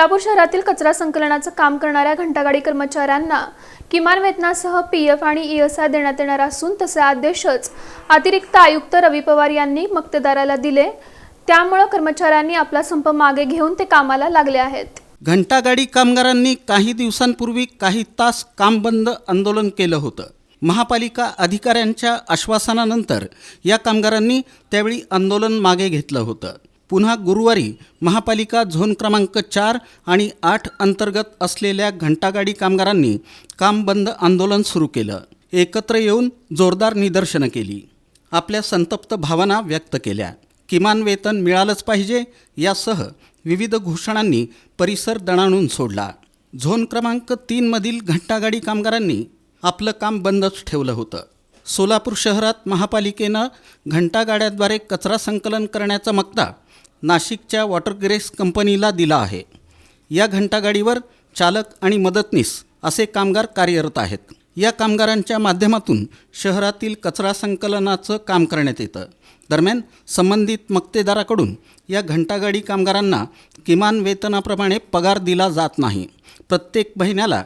सोलापूर शहरातील कचरा संकलनाचं काम करणाऱ्या घंटागाडी कर्मचाऱ्यांना किमान वेतनासह पी एफ आणि ई एस आय देण्यात येणार असून तसे आदेशच अतिरिक्त आयुक्त रवी पवार यांनी मक्तेदाराला दिले. त्यामुळं कर्मचाऱ्यांनी आपला संप मागे घेऊन ते कामाला लागले आहेत. घंटागाडी कामगारांनी काही दिवसांपूर्वी काही तास काम बंद आंदोलन केलं होतं. महापालिका अधिकाऱ्यांच्या आश्वासनानंतर या कामगारांनी त्यावेळी आंदोलन मागे घेतलं होतं. पुन्हा गुरुवारी महापालिका झोन क्रमांक चार आणि आठ अंतर्गत असलेल्या घंटागाडी कामगारांनी काम बंद आंदोलन सुरू केलं. एकत्र येऊन जोरदार निदर्शनं केली. आपल्या संतप्त भावना व्यक्त केल्या. किमान वेतन मिळालंच पाहिजे यासह विविध घोषणांनी परिसर दणाणून सोडला. झोन क्रमांक तीनमधील घंटागाडी कामगारांनी आपलं काम बंदच ठेवलं होतं. सोलापूर शहरात महापालिकेनं घंटागाड्याद्वारे कचरा संकलन करण्याचा मक्ता नाशिकच्या वॉटर ग्रेस कंपनीला दिला आहे. या घंटागाडीवर चालक आणि मदतनीस असे कामगार कार्यरत आहेत. या कामगारांच्या माध्यमातून शहरातील कचरा संकलनाचं काम करण्यात येतं. दरम्यान संबंधित मक्तेदाराकडून या घंटागाडी कामगारांना किमान वेतनाप्रमाणे पगार दिला जात नाही. प्रत्येक महिन्याला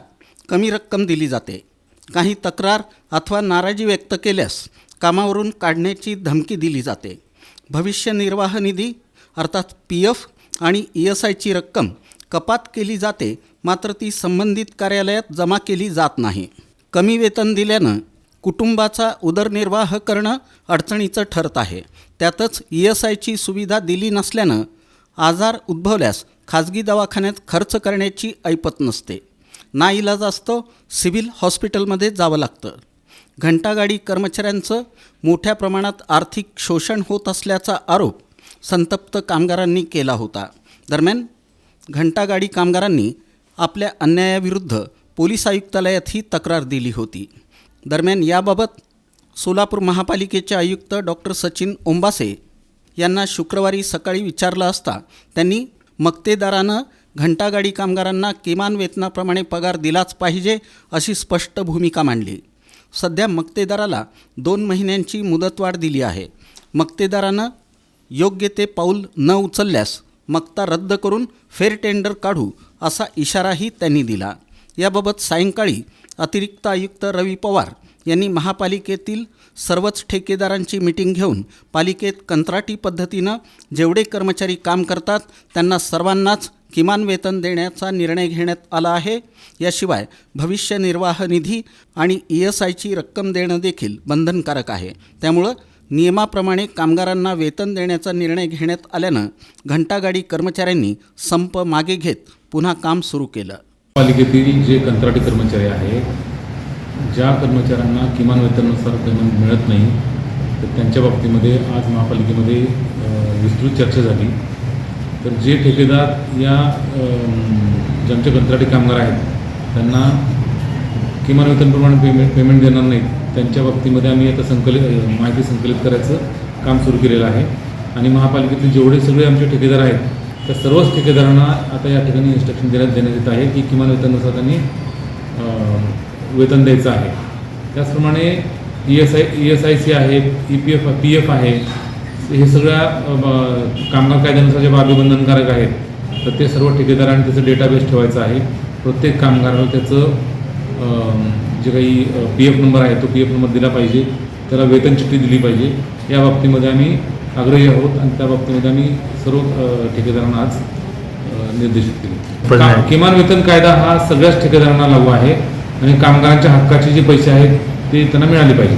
कमी रक्कम दिली जाते. काही तक्रार अथवा नाराजी व्यक्त केल्यास कामावरून काढण्याची धमकी दिली जाते. भविष्य निर्वाह निधी अर्थात पी एफ आणि ई एस आयची रक्कम कपात केली जाते मात्र ती संबंधित कार्यालयात जमा केली जात नाही. कमी वेतन दिल्यानं कुटुंबाचा उदरनिर्वाह करणं अडचणीचं ठरत आहे. त्यातच ई एस आयची सुविधा दिली नसल्यानं आजार उद्भवल्यास खाजगी दवाखान्यात खर्च करण्याची ऐपत नसते. ना इलाज असतो सिव्हिल हॉस्पिटलमध्ये जावं लागतं. घंटागाडी कर्मचाऱ्यांचं मोठ्या प्रमाणात आर्थिक शोषण होत असल्याचा आरोप संतप्त कामगारांनी केला होता. दरम्यान घंटागाडी कामगारांनी आपल्या अन्यायाविरुद्ध पोलीस आयुक्तालयात ही तक्रार दिली होती. दरम्यान याबाबत सोलापूर महापालिकेचे आयुक्त डॉक्टर सचिन ओंबासे यांना शुक्रवारी सकाळी विचारलं असता त्यांनी मक्तेदारानं घंटागाडी कामगारांना किमान वेतनाप्रमाणे पगार दिलाच पाहिजे अशी स्पष्ट भूमिका मांडली. सध्या मक्तेदाराला दोन महिन्यांची मुदतवाढ दिली आहे. मक्तेदारानं योग्य ते पाऊल न उचलल्यास मक्ता रद्द करून फेर टेंडर काढू असा इशाराही त्यांनी दिला. याबाबत सायंकाळी अतिरिक्त आयुक्त रवी पवार यांनी महापालिकेतील सर्वच ठेकेदारांची मिटिंग घेऊन पालिकेत कंत्राटी पद्धतीनं जेवढे कर्मचारी काम करतात त्यांना सर्वांनाच किमान वेतन देण्याचा निर्णय घेण्यात आला आहे. याशिवाय भविष्य निर्वाह निधी आणि ई एस आयची रक्कम देणं देखील बंधनकारक आहे. त्यामुळं नियमाप्रमाणे कामगारांना वेतन देण्याचा निर्णय घेण्यात आल्यानं घंटागाडी कर्मचाऱ्यांनी संप मागे घेत पुन्हा काम सुरू केलं. पालिकेतील जे कंत्राटी कर्मचारी आहेत ज्या कर्मचाऱ्यांना किमान वेतनानुसार पेमेंट मिळत नाही तर त्यांच्या बाबतीमध्ये आज महापालिकेमध्ये विस्तृत चर्चा झाली. तर जे ठेकेदार या ज्यांचे कंत्राटी कामगार आहेत त्यांना किमान वेतनप्रमाणे पेमेंट पेमेंट देणार नाहीत. त्यांच्या बाबतीमध्ये आम्ही आता संकलित माहिती संकलित करायचं काम सुरू केलेलं आहे. आणि महापालिकेतील जेवढे सगळे आमचे ठेकेदार आहेत त्या सर्वच ठेकेदारांना आता या ठिकाणी इन्स्ट्रक्शन देण्यात देण्यात येत आहे की किमान वेतनानुसार त्यांनी वेतन द्यायचं आहे. त्याचप्रमाणे E S I E S I C आहे E P F P F आहे हे सगळ्या ब- कामगार कायद्यानुसार जे बाबी बंधनकारक आहेत तर ते सर्व ठेकेदारांनी त्याचं डेटाबेस ठेवायचं आहे. प्रत्येक कामगाराला त्याचं जे काही पी एफ नंबर आहे तो पी एफ नंबर दिला पाहिजे. त्याला वेतन चिठ्ठी दिली पाहिजे. या बाबतीमध्ये आम्ही आग्रही आहोत आणि त्या बाबतीमध्ये आम्ही सर्व ठेकेदारांना आज निर्देशित केले. किमान वेतन कायदा हा सगळ्याच ठेकेदारांना लागू आहे आणि कामगारांच्या हक्काचे जे पैसे आहेत ते त्यांना मिळाले पाहिजे.